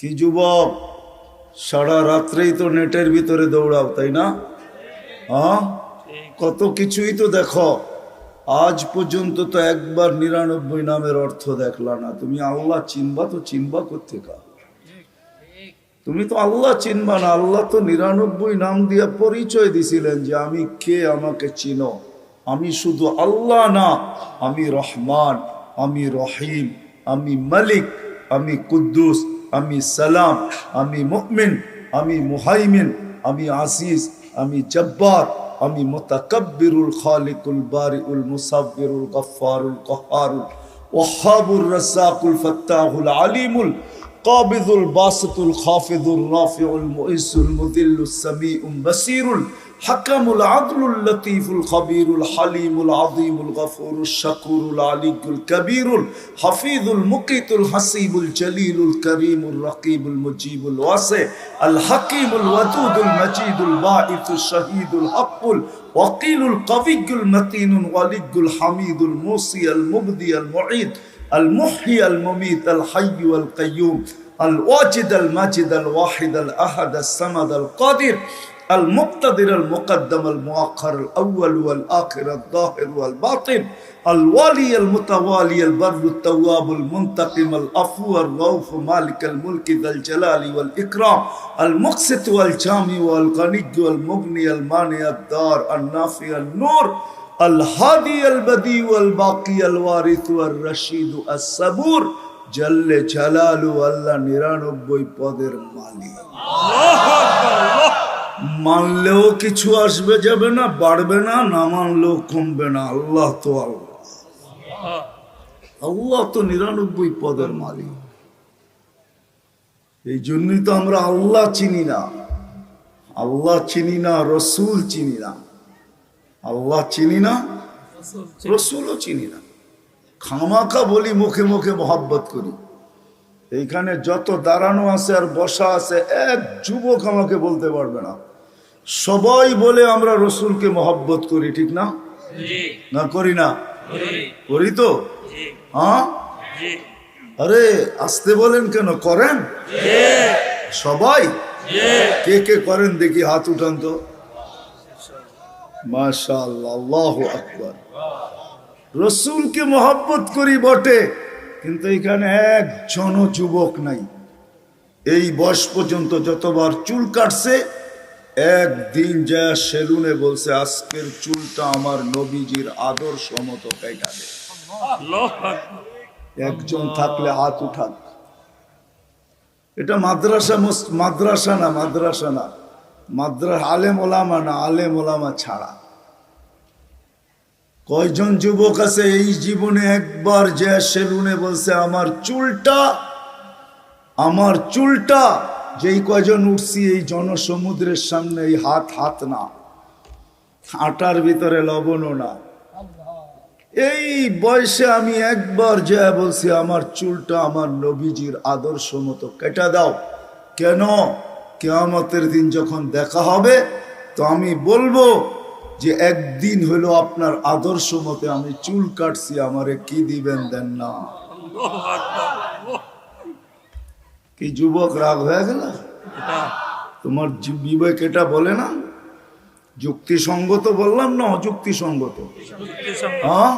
কি যুবক? সারা রাত্রেই তো নেটের ভিতরে দৌড়াও, তাই না? হ্যাঁ কত কিছুই তো দেখো। আজ পর্যন্ত তো একবার নিরানব্বই নামের অর্থ দেখলা না। তুমি আল্লাহ চিনবা তো চিনবা কোথেকা তুমি তো আল্লাহ চিনবা না। আল্লাহ তো নিরানব্বই নাম দিয়া পরিচয় দিছিলেন যে আমি কে, আমাকে চিনো। আমি শুধু আল্লাহ না, আমি রহমান, আমি রহিম, আমি মালিক, আমি কুদ্দুস আমি সালাম আমি মুকমিন আমি মুহাইমিন আমি আসিস আমি জব্বার আমি মোতাকব্বিরুল খালিকুল বারিউল মুসাব্বিরুল গফফারুল কহারুল ওয়াহাবুর রাসাকুল ফাত্তাহুল আলিমুল قابض الباسط الخافض الرافع المؤس المذل السميع بصير الحكم العدل اللطيف الخبير الحليم العظيم الغفور الشكور العلي الكبير الحفيظ المقيت الحسيب الجليل الكريم الرقيب المجيب الواسع الحكيم الودود المجيد الباعث الشهيد الحق الوقيل القوي المتين الولي الحميد الموصي المبدي المعيد المحيي المميت الحي والقيوم الواجد الماجد الواحد الأحد الصمد القادر المقتدر المقدم المؤخر الأول والآخر الظاهر والباطن الوالي المتوالي البر التواب المنتقم الأفو الرؤوف مالك الملك ذا الجلال والإكرام المقسط والجامع والغني والمغني المانع الدار النافع النور الهادي البديع والباقي الوارث والرشيد الصبور জল্লে জালালু আল্লাহ নিরানব্বই পদের মালিক মানলেও কিছু আসবে যাবে না বাড়বে না না মানলেও কমবে না আল্লাহ তো আল্লাহ আল্লাহ তো নিরানব্বই পদের মালিক এই জন্যই তো আমরা আল্লাহ চিনি না আল্লাহ চিনি না রসুল চিনি না আল্লাহ চিনি না, রসুলও চিনি না। খামাখা বলি, মুখে মুখে মহাব্বত করি। এইখানে যত দাঁড়ানো আছে আর বসা আছে, এক যুবক আমাকে বলতে পারবে না। সবাই বলে আমরা রসুলকে মহব্বত করি, ঠিক না? না করি না? করি তো? হ্যাঁ? আরে, আসতে বলেন কেন? করেন? সবাই? কে কে করেন দেখি, হাত উঠান তো। আকবার। রসুলকে মহব্বত করি বটে কিন্তু এখানে একজনও যুবক নাই। এই বয়স পর্যন্ত যতবার চুল কাটছে একদিন যা সেলুনে বলছে আজকের চুলটা আমার নবীজির আদর্শ মতো কাটাবে একজন থাকলে হাত উঠান এটা মাদ্রাসা মাদ্রাসা না মাদ্রাসা না। মাদ্রাস আলেম ওলামা না আলেম ওলামা ছাড়া। কয়জন যুবক আছে এই জীবনে একবার যে সেলুনে বলছে, আমার চুলটা আমার চুলটা। যেই কয়জন উঠছি এই জনসমুদ্রের সামনে, এই হাত হাত না আটার ভিতরে লবণও না। এই বয়সে আমি একবার যে বলছি, আমার চুলটা আমার নবীজির আদর্শ মতো কেটে দাও। কেন? কেয়ামতের দিন যখন দেখা হবে তো আমি বলব যে একদিন হলো আপনার আদর্শ মতে আমি চুল কাটছি আমারে কি দিবেন দেন না। কি যুবক রাগ হয়ে গেল? তোমার বিবেক এটা বলে না? যুক্তিসঙ্গত বললাম না অযুক্তিসঙ্গত? হ্যাঁ?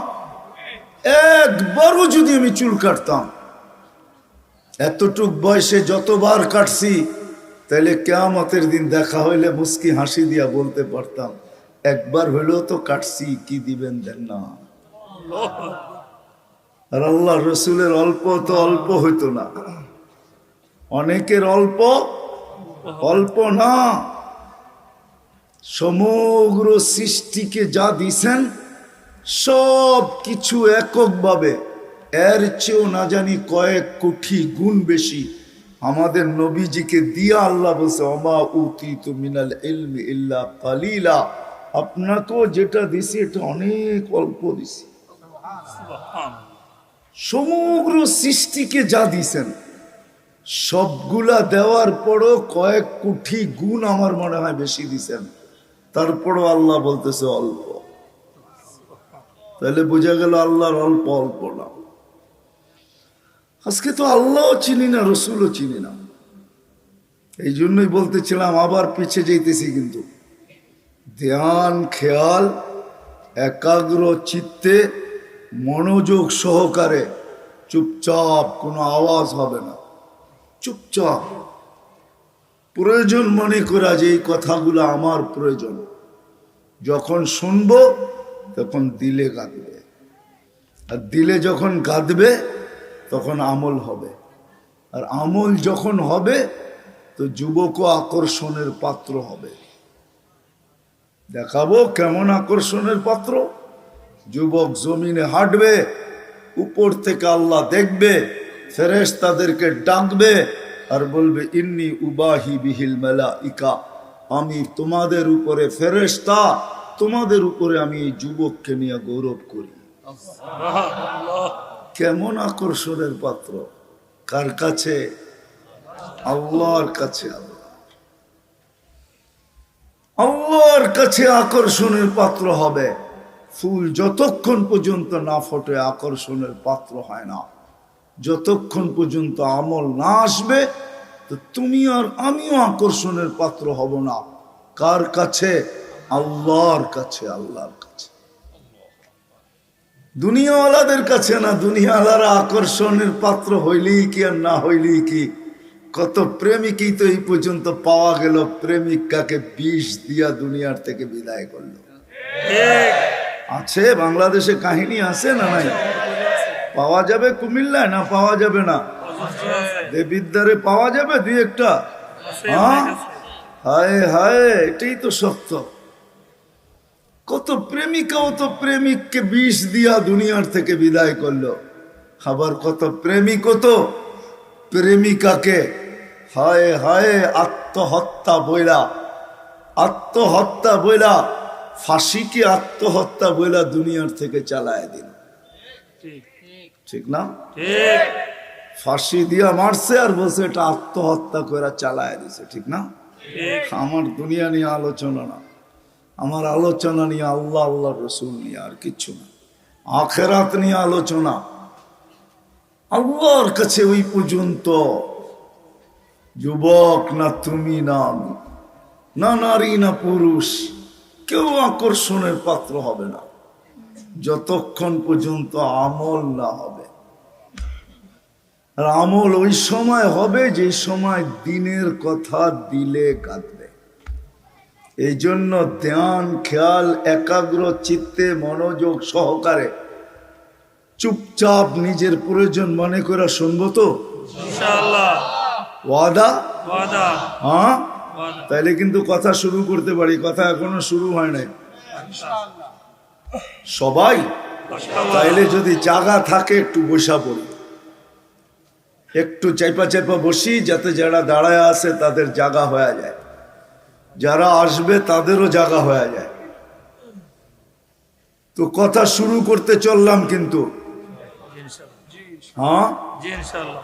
একবারও যদি আমি চুল কাটতাম এতটুক বয়সে যতবার কাটছি তাহলে কেয়ামতের দিন দেখা হইলে মুস্কি হাসি দিয়া বলতে পারতাম, একবার হইলেও তো কাটছি, কি দিবেন দেন না। আর আল্লাহ রসুলের অল্প তো অল্প হইতো না। অনেকের অল্প অল্প না। সমগ্র সৃষ্টিকে যা দিছেন, সব কিছু এককভাবে, এর চেয়েও না জানি কয়েক কোটি গুণ বেশি। আমাদের নবীজিকে দিয়া আল্লাহ বলছে অমা উতি তো মিনাল ইলমি ইল্লা কালিলা। আপনাকেও যেটা দিছি, এটা অনেক অল্প দিছি। সমগ্র সৃষ্টিকে যা দিছেন, সবগুলা দেওয়ার পরও কয়েক কোটি গুণ আমার মনে হয় বেশি দিছেন। তারপরও আল্লাহ বলতেছে অল্প। তাহলে বোঝা গেল আল্লাহর অল্প অল্প না। আজকে তো আল্লাহও চিনি না, রসুলও চিনি না। এই জন্যই বলতেছিলাম, আবার পিছে যেতেছি কিন্তু। ধ্যান, খেয়াল, একাগ্র চিত্তে মনোযোগ সহকারে চুপচাপ, কোনো আওয়াজ হবে না। চুপচাপ। প্রয়োজন মনে করা যে এই কথাগুলো আমার প্রয়োজন। যখন শুনব, তখন দিলে কাঁদবে। আর দিলে যখন কাঁদবে তখন আমল হবে। আর আমল যখন হবে, তো যুবকও আকর্ষণের পাত্র হবে। দেখাবো কেমন আকর্ষণের পাত্র। যুবক জমিনে হাঁটবে, উপর থেকে আল্লাহ দেখবে ফেরেশ তাদেরকে ডাকবে আর বলবে, ইন্নি উবাহি বিহিল মেলা ইকা আমি তোমাদের উপরে ফেরেশতা, তোমাদের উপরে আমি এই যুবককে নিয়ে গৌরব করি। কেমন আকর্ষণের পাত্র? কার কাছে? আল্লাহর কাছে আল্লাহ। আল্লাহর কাছে আকর্ষণের পাত্র হবে। ফুল যতক্ষণ পর্যন্ত না ফোটে, আকর্ষণের পাত্র হয় না। যতক্ষণ পর্যন্ত আমল না আসবে, তো তুমি আর আমিও আকর্ষণের পাত্র হব না। কার কাছে? আল্লাহর কাছে আল্লাহর কাছে। দুনিয়াওয়ালাদের কাছে না দুনিয়াওয়ালারা আকর্ষণের পাত্র হইলেই কি আর না হইলেই কি? কত প্রেমিকই তো এই পর্যন্ত পাওয়া গেল প্রেমিকাকে বিষ দিয়া দুনিয়ার থেকে বিদায় করল। আছে বাংলাদেশে কাহিনী আছে না নাই? পাওয়া যাবে কুমিল্লায় না পাওয়া যাবে না? দেবিদ্বারে পাওয়া যাবে দুই একটা? হ্যাঁ? হায় হায় এটাই তো সত্য। কত প্রেমিকাও তো প্রেমিককে বিষ দিয়া দুনিয়ার থেকে বিদায় করল। আবার কত প্রেমিকও তো প্রেমিকাকে হায় হায় আত্মহত্যা বইলা আত্মহত্যা বইলা ফাঁসিকে আত্মহত্যা বইলা দুনিয়ার থেকে চালায় দিন ঠিক। না? ঠিক। ফাঁসি দিয়া মারছে আর বলছে এটা আত্মহত্যা করে চালায় দিছে ঠিক না? আমার দুনিয়া নিয়ে আলোচনা না। আমার আলোচনা নিয়ে আল্লাহ আল্লাহ রসুল নিয়ে আর কিচ্ছু না। আখেরাত নিয়ে আলোচনা। আল্লাহর কাছে ওই পর্যন্ত। যুবক না তুমি না আমি। না নারী না পুরুষ। কেউ আকর্ষণের পাত্র হবে না। যতক্ষণ পর্যন্ত আমল না হবে। আর আমল ওই সময় হবে যে সময় দিনের কথা দিলে কাঁদবে। এই জন্য ধ্যান খেয়াল একাগ্র চিত্তে মনোযোগ সহকারে চুপচাপ নিজের প্রয়োজন মনে করা শুনব তো? ওয়াদা? হ্যাঁ? তাইলে কিন্তু কথা শুরু করতে পারি কথা এখনও শুরু হয় নাই। সবাই? তাইলে যদি জাগা থাকে একটু বসা পড়ি। একটু চাইপা চাইপা বসি যাতে যারা দাঁড়ায় আছে তাদের জাগা হয়ে যায়। যারা আসবে তাদেরও জাগা হয়ে যায়। তো কথা শুরু করতে চললাম কিন্তু। হ্যাঁ?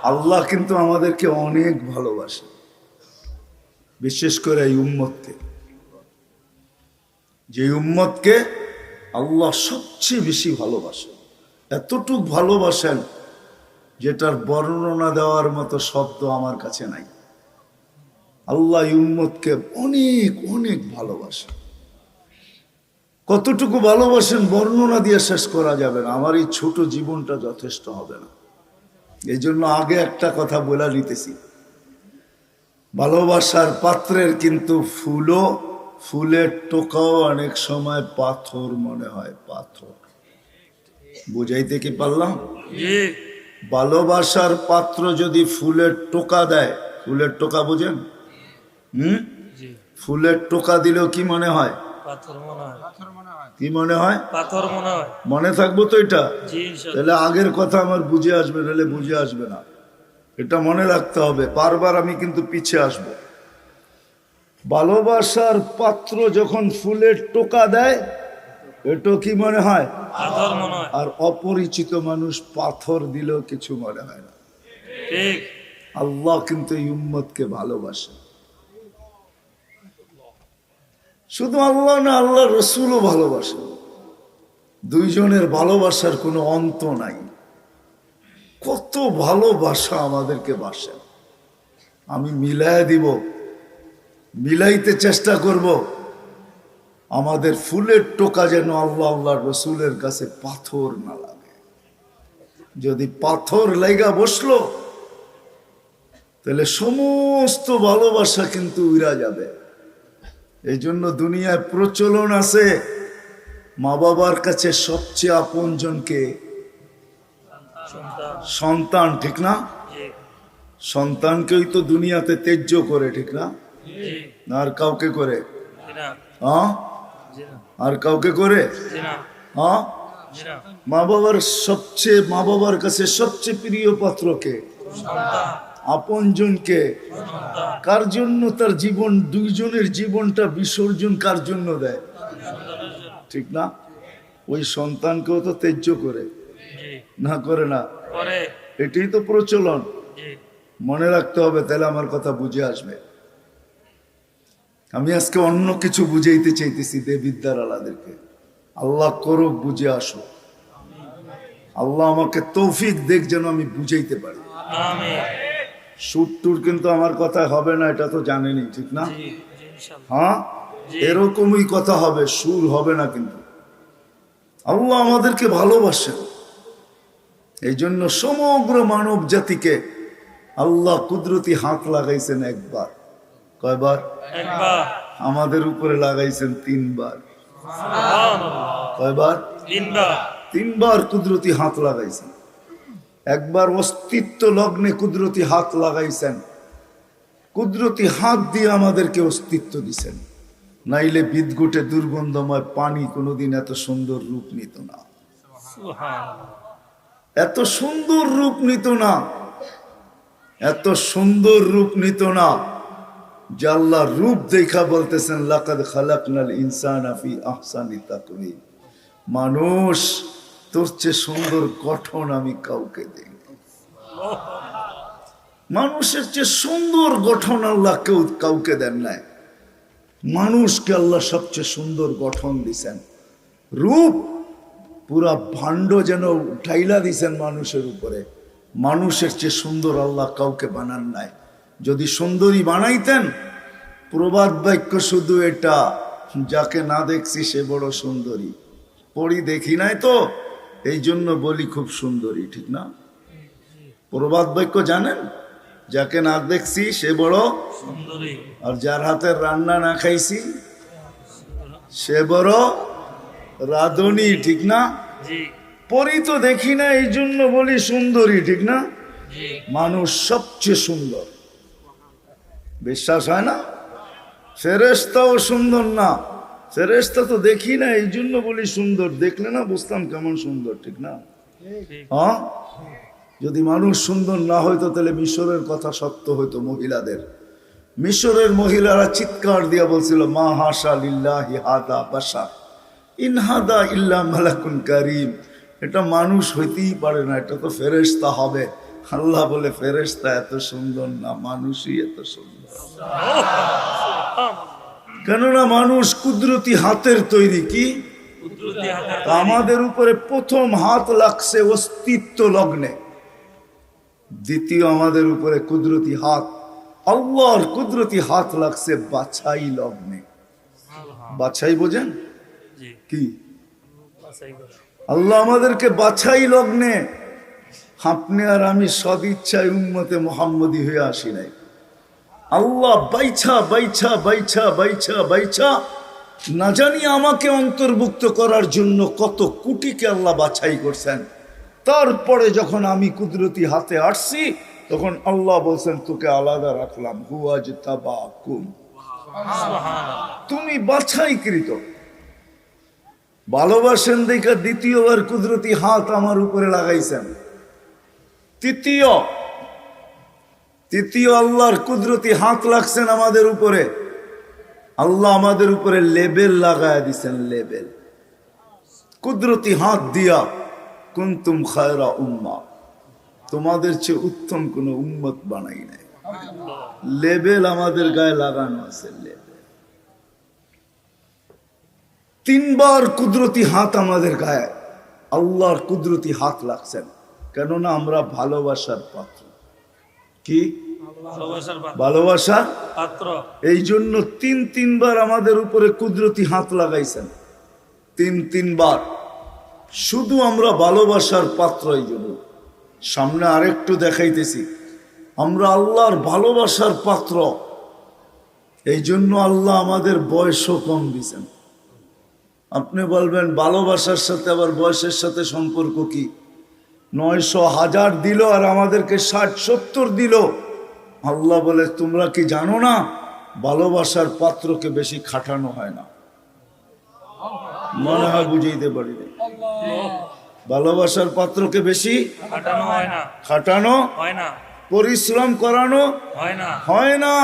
আল্লাহ কিন্তু আমাদেরকে অনেক ভালোবাসে। বিশেষ করে এই উম্মতকে। যে উম্মতকে আল্লাহ সবচেয়ে বেশি ভালোবাসে। এতটুক ভালোবাসেন, যেটার বর্ণনা দেওয়ার মতো শব্দ আমার কাছে নাই। আল্লাহ উম্মতকে অনেক অনেক ভালোবাসেন কতটুকু ভালোবাসেন বর্ণনা দিয়ে শেষ করা যাবে না। আমার এই ছোট জীবনটা যথেষ্ট হবে না। এই জন্য আগে একটা কথা বলে নিতেছি। ভালোবাসার পাত্রের কিন্তু ফুলও ফুলের টোকাও অনেক সময় পাথর মনে হয় পাথর। বুঝাইতে কি পারলাম? ভালোবাসার পাত্র যদি ফুলের টোকা দেয় ফুলের টোকা বুঝেন? হুম? ফুলের টোকা দিলেও কি মনে হয়? পাথর মনে হয়। কি মনে হয়? পাথর মনে হয়। মনে থাকব তো এটা? তাহলে আগের কথা আমার বুঝে আসবে নাহলে বুঝে আসবে না। এটা মনে রাখতে হবে বারবার আমি কিন্তু পিছে আসব। ভালোবাসার পাত্র যখন ফুলের টোকা দেয় এটা কি মনে হয়? পাথর মনে হয়। আর অপরিচিত মানুষ পাথর দিলেও কিছু মনে হয় না। আল্লাহ কিন্তু এই উম্মতকে ভালোবাসে। শুধু আল্লাহ না, আল্লাহ রসুলও ভালোবাসে দুইজনের ভালোবাসার কোনো অন্ত নাই। কত ভালোবাসা আমাদেরকে বাসে আমি মিলায় দিব, মিলাইতে চেষ্টা করব। আমাদের ফুলের টোকা যেন আল্লাহ আল্লাহ রসুলের কাছে পাথর না লাগে। যদি পাথর লাইগা বসল, তাহলে সমস্ত ভালোবাসা কিন্তু উড়া যাবে। এই জন্য দুনিয়ায় প্রচলন আছে। মা বাবার কাছে সবচেয়ে আপনজনকে সন্তান। সন্তান ঠিক না? সন্তানকেই তো দুনিয়াতে তেজ্য করে ঠিক না? আর কাউকে করে? আর কাউকে করে? মা বাবার সবচেয়ে মা বাবার কাছে সবচেয়ে প্রিয় পাত্রকে আপনজনকে। সন্তান কার জন্য তার জীবন দুইজনের জীবনটা বিসর্জন কার জন্য দেয়? ঠিক না? ওই সন্তানকেও তো তেজ্য করে। না করে না। এটাই তো প্রচলন। মনে রাখতে হবে তাহলে আমার কথা বুঝে আসবে। আমি আজকে অন্য কিছু বুঝাইতে চাইতেছি দেবিদ্যার আলাদেরকে আল্লাহ করুক বুঝে আসো আল্লাহ আমাকে তৌফিক দেখ যেন আমি বুঝাইতে পারি। সুর টুর কিন্তু আমার কথা হবে না এটা তো জানেনি ঠিক না? হ্যাঁ? এরকমই কথা হবে সুর হবে না কিন্তু। আল্লাহ আমাদেরকে ভালোবাসেন। এই জন্য সমগ্র মানব জাতিকে আল্লাহ কুদরতি হাত লাগাইছেন একবার। কয়বার? আমাদের উপরে লাগাইছেন তিনবার। কয়বার? তিনবার। তিনবার কুদরতি হাত লাগাইছেন। একবার অস্তিত্ব লগ্নে কুদরতি হাত লাগাইছেন। কুদরতি হাত দিয়ে আমাদেরকে অস্তিত্ব দিছেন। নাইলে বিদগুটে দুর্গন্ধময় পানি কোনোদিন এত সুন্দর রূপ নিত না। এত সুন্দর রূপ নিত না। এত সুন্দর রূপ নিত না যে আল্লাহ রূপ দেখা বলতেছেন লাকাদ খালাকনাল ইনসান আফি আহসানি তাকওয়িম। মানুষ তোর চেয়ে সুন্দর গঠন আমি কাউকে দেই মানুষের চেয়ে সুন্দর গঠন আল্লাহ কেউ কাউকে দেন নাই। মানুষকে আল্লাহ সবচেয়ে সুন্দর গঠন দিছেন। রূপ পুরা ভাণ্ড যেন ঢাইলা দিছেন মানুষের উপরে। মানুষের চেয়ে সুন্দর আল্লাহ কাউকে বানান নাই। যদি সুন্দরী বানাইতেন, প্রবাদ বাক্য শুধু এটা, যাকে না দেখছি সে বড় সুন্দরী। পড়ি দেখি নাই তো? এই জন্য বলি খুব সুন্দরী ঠিক না? প্রবাদ বাক্য জানেন? যাকে না দেখছি সে বড় সুন্দরী। আর যার হাতের রান্না না খাইছি সে বড় রাধুনি ঠিক না? পরি তো দেখি না এই জন্য বলি সুন্দরী ঠিক না? মানুষ সবচেয়ে সুন্দর। বিশ্বাস হয় না? ফেরেস্তাও সুন্দর না। ফেরেস্তা তো দেখি না এই জন্য বলি সুন্দর। দেখলে না বুঝতাম কেমন সুন্দর ঠিক না? হ্যাঁ? যদি মানুষ সুন্দর না হইতো তাহলে মিশরের কথা সত্য হইতো মহিলাদের। মিশরের মহিলারা চিৎকার দিয়া বলছিল মা হাসা লিল্লাহি হাদা বাসা ইনহাদা ইল্লা মালাকুন কারিম। এটা মানুষ হইতেই পারে না এটা তো ফেরেশতা হবে। আল্লাহ বলে ফেরেশতা এত সুন্দর না মানুষই এত সুন্দর। কেননা মানুষ কুদরতি হাতের তৈরি কি? আমাদের উপরে প্রথম হাত লাগছে অস্তিত্ব লগ্নে। দ্বিতীয় আমাদের উপরে কুদরতি হাত আল্লাহর কুদরতি হাত লাগছে বাছাই লগ্নে। বাছাই বোঝেন? কি? আল্লাহ আমাদেরকে বাছাই লগ্নে। আপনি আর আমি সদিচ্ছায় উন্মতে মোহাম্মদী হয়ে আসি নাই। আল্লাহ বাইছা বাইছা বাইছা বাইছা বাইছা। না জানি আমাকে অন্তর্ভুক্ত করার জন্য কত কুটিকে আল্লাহ বাছাই করছেন। তারপরে যখন আমি কুদরতি হাতে আসছি তখন আল্লাহ বলছেন তোকে আলাদা রাখলাম। হুয়াজ তাবা কুম তুমি বাছাইকৃত। ভালোবাসেন দেখা দ্বিতীয়বার কুদরতি হাত আমার উপরে লাগাইছেন। তৃতীয় তৃতীয় আল্লাহর কুদরতি হাত লাগছেন আমাদের উপরে। আল্লাহ আমাদের উপরে লেবেল লাগায় দিছেন, লেবেল। কুদরতি হাত দিয়া কুন্তুম খায়রা উম্মা। তোমাদের চেয়ে উত্তম কোনো উম্মত বানাই নাই। লেবেল আমাদের গায়ে লাগানো আছে, লেবেল। তিনবার কুদরতি হাত আমাদের গায়ে, আল্লাহর কুদরতি হাত লাগছেন কেননা আমরা ভালোবাসার পাত্র। কি? ভালোবাসা? পাত্র। এই জন্য তিন তিনবার আমাদের উপরে কুদরতি হাত লাগাইছেন। তিন তিনবার। শুধু আমরা ভালোবাসার পাত্র এই জন্য। সামনে আরেকটু দেখাইতেছি। আমরা আল্লাহর ভালোবাসার পাত্র। এই জন্য আল্লাহ আমাদের বয়সও কম দিছেন আপনি বলবেন ভালোবাসার সাথে আবার বয়সের সাথে সম্পর্ক কি? নয়শো হাজার দিল আর আমাদেরকে ষাট সত্তর দিল। আল্লাহ বলে তোমরা কি জানো না ভালোবাসার পাত্রকে বেশি খাটানো হয় না? মনে হয় বুঝাইতে পারি ভালোবাসার পাত্রকে বেশি হয় না। খাটানো হয় না। পরিশ্রম করানো হয় না। হয় না।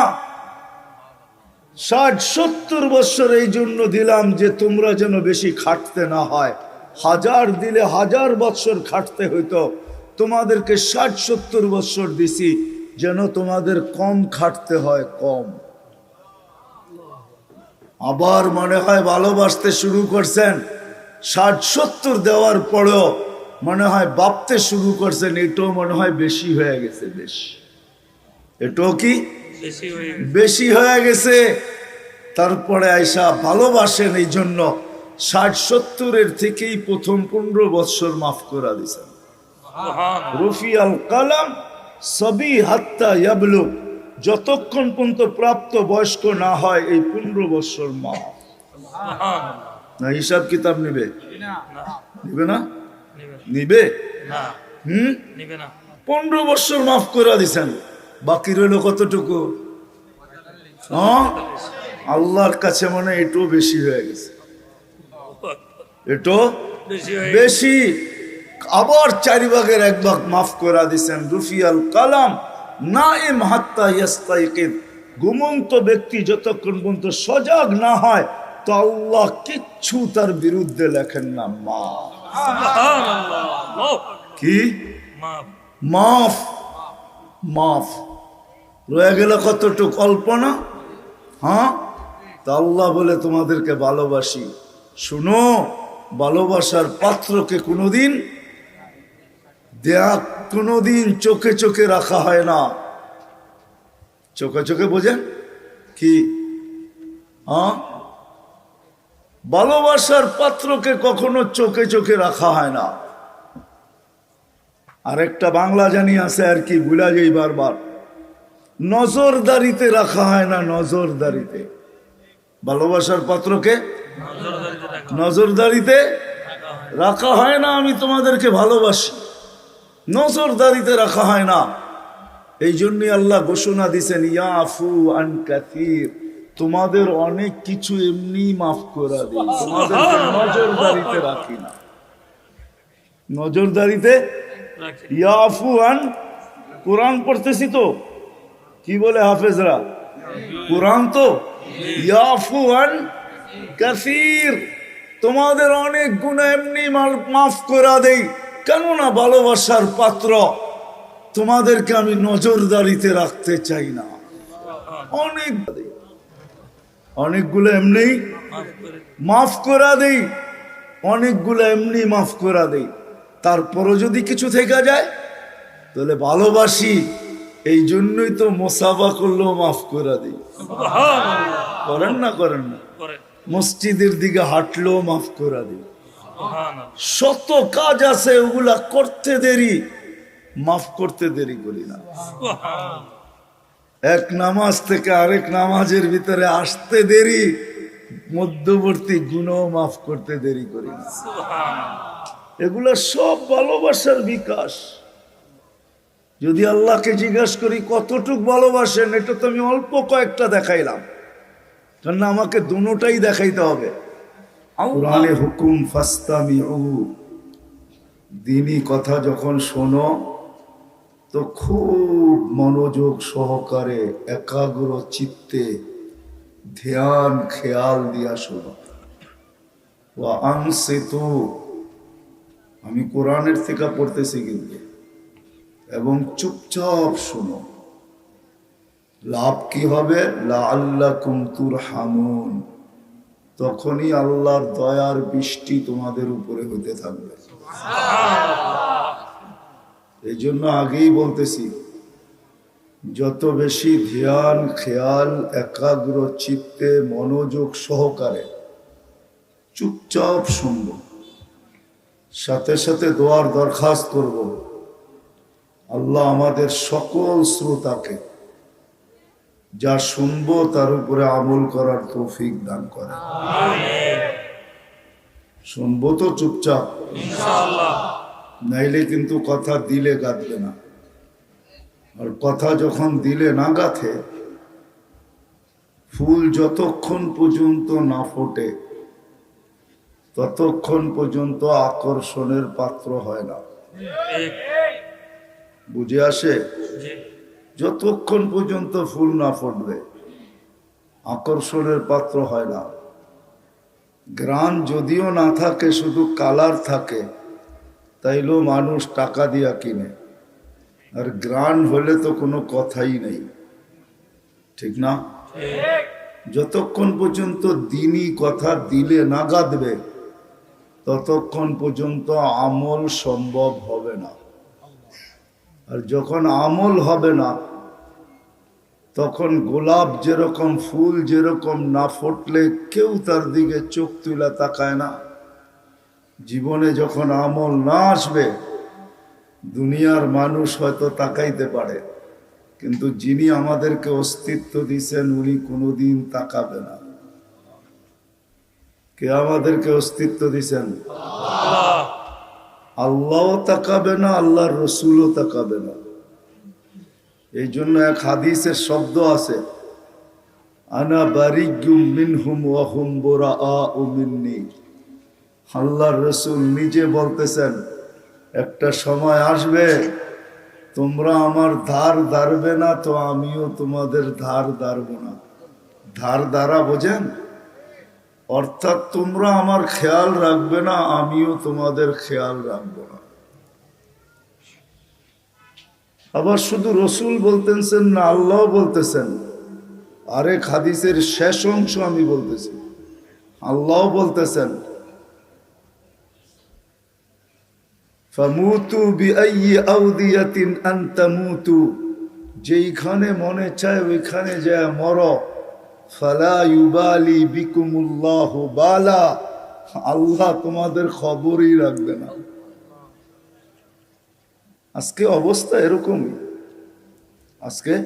ষাট সত্তর বছর এই জন্য দিলাম যে তোমরা যেন বেশি খাটতে না হয়। হাজার দিলে হাজার বছর খাটতে হইতো। তোমাদেরকে ষাট সত্তর বছর দিছি। যেন তোমাদের কম খাটতে হয় কম। আবার মনে হয় ভালোবাসতে শুরু করছেন ষাট সত্তর দেওয়ার পরেও মনে হয় ভাবতে শুরু করছেন এটাও মনে হয় বেশি হয়ে গেছে বেশি। এটাও কি? বেশি হয়ে গেছে। তারপরে আয়সা ভালোবাসেন এই জন্য ষাট সত্তরের থেকেই প্রথম পনেরো বৎসর মাফ করা মহান। রফি আল কালাম সবই হাত্তা ইয়াবলু যতক্ষণ পর্যন্ত প্রাপ্ত বয়স্ক না হয় এই পনেরো বৎসর মহান না হিসাব কিতাব নিবে? না নিবে না? নিবে। হুম? পনেরো বৎসর মাফ করে দিছেন। বাকি রইল কতটুকু? হ্যাঁ? আল্লাহর কাছে মনে এটাও বেশি হয়ে গেছে। হয়ে বেশি। আবার চারি ভাগের এক ভাগ মাফ করে দিছেন রুফিয়াল কালাম। না এম হাত্তা ইয়াস্তাইকিদ। ঘুমন্ত ব্যক্তি যতক্ষণ পর্যন্ত সজাগ না হয়, তো আল্লাহ কিচ্ছু তার বিরুদ্ধে লেখেন না মা কি? মাফ। মাফ। রয়ে গেল কতটুক কল্পনা হ্যাঁ? তা আল্লাহ বলে তোমাদেরকে ভালোবাসি। শুনো, ভালোবাসার পাত্রকে কোনোদিন দেয়া কোনোদিন চোখে চোখে রাখা হয় না। চোখে চোখে বোঝেন? কি? হ্যাঁ ভালোবাসার পাত্রকে কখনো চোখে চোখে রাখা হয় না। আরেকটা বাংলা জানি আছে আর কি ভুলা যাই বারবার। নজরদারিতে রাখা হয় না নজরদারিতে। ভালোবাসার পাত্রকে নজরদারিতে রাখা হয় না আমি তোমাদেরকে ভালোবাসি। নজরদারিতে রাখা হয় না। এই জন্যই আল্লাহ ঘোষণা দিছেন ইয়াফু আন কাথির তোমাদের অনেক কিছু এমনি মাফ করা দিই তোমাদেরকে নজরদারিতে রাখি না। নজরদারিতে ইয়াফু আন কোরআন পড়তেছি তো? কি বলে হাফেজরা? কোরআন তো? ইয়াফু আন কাসির তোমাদের অনেক গুণা এমনি মাফ করা দেই। কেননা ভালোবাসার পাত্র তোমাদেরকে আমি নজরদারিতে রাখতে চাই না। অনেক অনেকগুলো এমনি মাফ করা দেই অনেকগুলো এমনি মাফ করা দেই। তারপরও যদি কিছু থেকে যায় তাহলে ভালোবাসি এই জন্যই তো মোসাফা করলেও মাফ করে দিই। করেন না করেন না। মসজিদের দিকে হাঁটলেও মাফ করে দিই। শত কাজ আছে ওগুলা করতে দেরি মাফ করতে দেরি করি না। এক নামাজ থেকে আরেক নামাজের ভিতরে আসতে দেরি মধ্যবর্তী গুণও মাফ করতে দেরি করি না। এগুলো সব ভালোবাসার বিকাশ। যদি আল্লাহকে জিজ্ঞাসা করি কতটুক ভালোবাসেন? এটা তো আমি অল্প কয়েকটা দেখাইলাম। কেননা আমাকে দুটাই দেখাইতে হবে। কোরআনে হুকুম ফাস্তামি দিনই কথা যখন শোনো, তো খুব মনোযোগ সহকারে, একাগ্র চিত্তে ধ্যান, খেয়াল দিয়া শোনো। ও আনসিতু। আমি কোরআনের থেকে পড়তেছি কিন্তু। এবং চুপচাপ শোনো। লাভ কি হবে? লা আল্লাহ কুমতুর হামুন তখনই আল্লাহর দয়ার বৃষ্টি তোমাদের উপরে হতে থাকবে। এই জন্য আগেই বলতেছি, যত বেশি ধ্যান, খেয়াল, একাগ্র চিত্তে মনোযোগ সহকারে চুপচাপ শুনব। সাথে সাথে দোয়ার দরখাস্ত করব। আল্লাহ আমাদের সকল শ্রোতাকে যা শুনব তার উপরে আমল করার তৌফিক দান করে। শুনব তো চুপচাপ। নাইলে কিন্তু কথা দিলে গাঁথবে না। আর কথা যখন দিলে না গাঁথে ফুল যতক্ষণ পর্যন্ত না ফোটে ততক্ষণ পর্যন্ত আকর্ষণের পাত্র হয় না। বুঝে আসে? যতক্ষণ পর্যন্ত ফুল না ফুটবে আকর্ষণের পাত্র হয় না। গ্রান যদিও না থাকে শুধু কালার থাকে তাইলেও মানুষ টাকা দিয়া কিনে। আর গ্রান হলে তো কোনো কথাই নেই। ঠিক না? যতক্ষণ পর্যন্ত দিনই কথা দিলে না গাঁদবে ততক্ষণ পর্যন্ত আমল সম্ভব হবে না। আর যখন আমল হবে না তখন গোলাপ যেরকম ফুল যেরকম না ফুটলে কেউ তার দিকে চোখ তুলে তাকায় না। জীবনে যখন আমল না আসবে দুনিয়ার মানুষ হয়তো তাকাইতে পারে কিন্তু যিনি আমাদেরকে অস্তিত্ব দিছেন উনি কোনোদিন তাকাবে না। কে আমাদেরকে অস্তিত্ব আল্লাহ। আল্লাহও তাকাবে না আল্লাহর রসুলও তাকাবে না। এই জন্য এক হাদিসের শব্দ আছে, আনা বারিগুম মিন্নি। আল্লাহর রসুল নিজে বলতেছেন, একটা সময় আসবে তোমরা আমার ধার দাঁড়বে না, তো আমিও তোমাদের ধার দাঁড়ব না। ধার দ্বারা বোঝেন? অর্থাৎ তোমরা আমার খেয়াল রাখবে না, আমিও তোমাদের খেয়াল রাখব না। আবার শুধু রসুল বলতেছেন না আল্লাহ বলতেছেন। আরেক হাদিসের শেষ অংশ আমি বলতেছি। আল্লাহ বলতেছেন যেইখানে মনে চায় ওইখানে যায় মর। ফালা ইউবালি বিকুমুল্লাহ বালা আল্লাহ তোমাদের খবরই রাখবে না। আজকে অবস্থা এরকমই। আজকে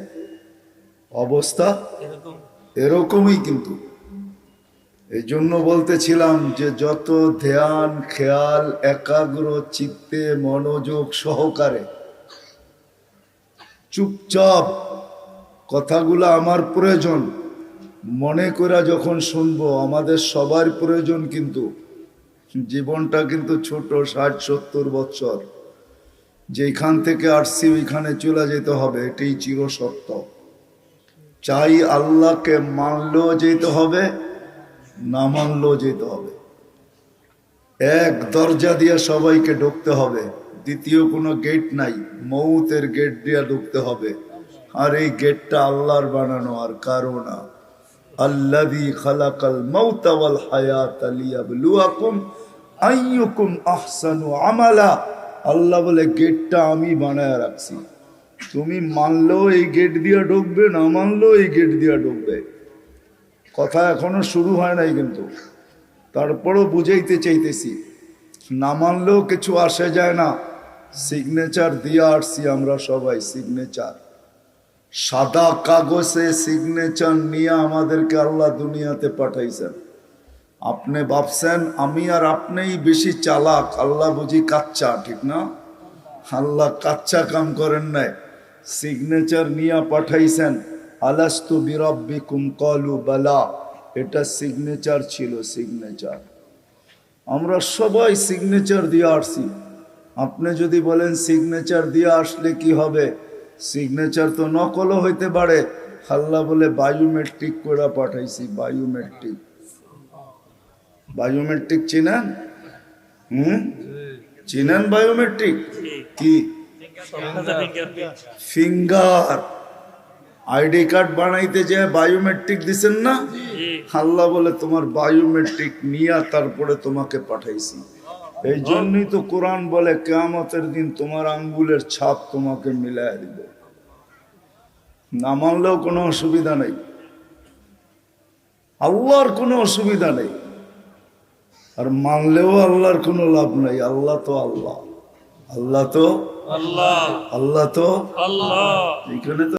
অবস্থা এরকমই কিন্তু। এই জন্য বলতেছিলাম যে যত ধ্যান খেয়াল একাগ্র চিত্তে মনোযোগ সহকারে চুপচাপ কথাগুলো আমার প্রয়োজন। মনে করে যখন শুনব আমাদের সবার প্রয়োজন কিন্তু। জীবনটা কিন্তু ছোট ষাট সত্তর বছর। যেখান থেকে আসছি, ওইখানে চলে যেতে হবে, এটাই চিরসত্য। চাই আল্লাহকে মানলেও যেতে হবে, না মানলেও যেতে হবে। এক দরজা দিয়ে সবাইকে ঢুকতে হবে, দ্বিতীয় কোনো গেট নাই, মৌতের গেট দিয়ে ঢুকতে হবে। আর এই গেটটা আল্লাহর বানানো, আর কারও না। আল্লাযী খালাকাল হায়াতা আমালা। আল্লাহ বলে, গেটটা আমি বানায় রাখছি। তুমি মানলেও এই গেট দিয়ে ঢুকবে, না মানলেও এই গেট দিয়ে ঢুকবে। কথা এখনও শুরু হয় নাই কিন্তু। তারপরও বুঝাইতে চাইতেছি, না মানলেও কিছু আসে যায় না। সিগনেচার দিয়ে আসছি আমরা সবাই সিগনেচার সাদা কাগজে সিগনেচার নিয়ে আমাদেরকে আল্লাহ দুনিয়াতে পাঠাইছেন। আপনি ভাবছেন, আমি আর আপনিই বেশি চালাক, আল্লাহ বুঝি কাচ্চা ঠিক না? আল্লাহ কাচ্চা কাম করেন নাই। সিগনেচার নিয়ে পাঠাইছেন। আলাস্তু বিরব্বিকুম কলু বালা এটা সিগনেচার ছিল সিগনেচার আমরা সবাই সিগনেচার দিয়ে আসছি। আপনি যদি বলেন সিগনেচার দিয়ে আসলে কি হবে? সিগনেচার তো নকলও হইতে পারে। আল্লাহ বলে, বায়োমেট্রিক করে পাঠাইছি, বায়োমেট্রিক বায়োমেট্রিক চিনেন? হুম? চিনেন বায়োমেট্রিক কি? ফিঙ্গার আইডি কার্ড বানাইতে যে বায়োমেট্রিক দিছেন না? আল্লাহ বলে, তোমার বায়োমেট্রিক নিয়ে তারপরে তোমাকে পাঠাইছি। এই জন্যই তো কোরআন বলে, কেয়ামতের দিন তোমার আঙ্গুলের ছাপ তোমাকে মিলাই দিব। না মানলেও কোনো অসুবিধা নেই। আল্লাহর কোনো অসুবিধা নেই। আর মানলেও আল্লাহর কোনো লাভ নাই। আল্লাহ তো আল্লাহ। আল্লাহ তো আল্লাহ। আল্লাহ তো আল্লাহ। এখানে তো